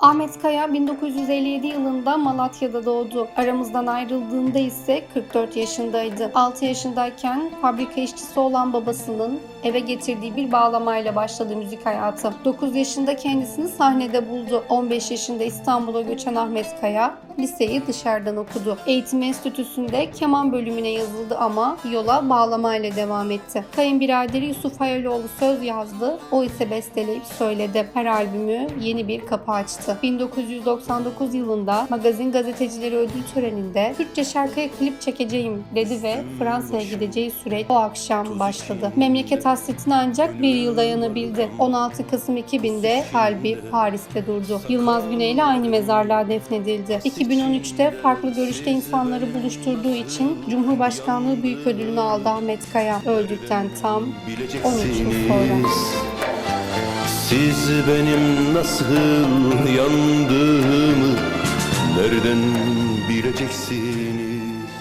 Ahmet Kaya 1957 yılında Malatya'da doğdu. Aramızdan ayrıldığında ise 44 yaşındaydı. 6 yaşındayken fabrika işçisi olan babasının eve getirdiği bir bağlamayla başladı müzik hayatı. 9 yaşında kendisini sahnede buldu. 15 yaşında İstanbul'a göçen Ahmet Kaya liseyi dışarıdan okudu. Eğitim Enstitüsü'nde keman bölümüne yazıldı ama yola bağlamayla devam etti. Kayınbiraderi Yusuf Hayaloğlu söz yazdı, o ise besteleyip söyledi. Her albümü yeni bir kapı açtı. 1999 yılında Magazin Gazetecileri Ödül Töreni'nde Türkçe şarkıya klip çekeceğim dedi ve Fransa'ya gideceği süreç o akşam başladı. Memleket hasretine ancak bir yıl dayanabildi. 16 Kasım 2000'de kalbi Paris'te durdu. Yılmaz Güney ile aynı mezarlığa defnedildi. 2013'te farklı görüşte insanları buluşturduğu için Cumhurbaşkanlığı Büyük Ödülünü aldı Ahmet Kaya. Öldükten tam 13 yıl sonra. Siz benim nasıl yandığımı Nereden bileceksiniz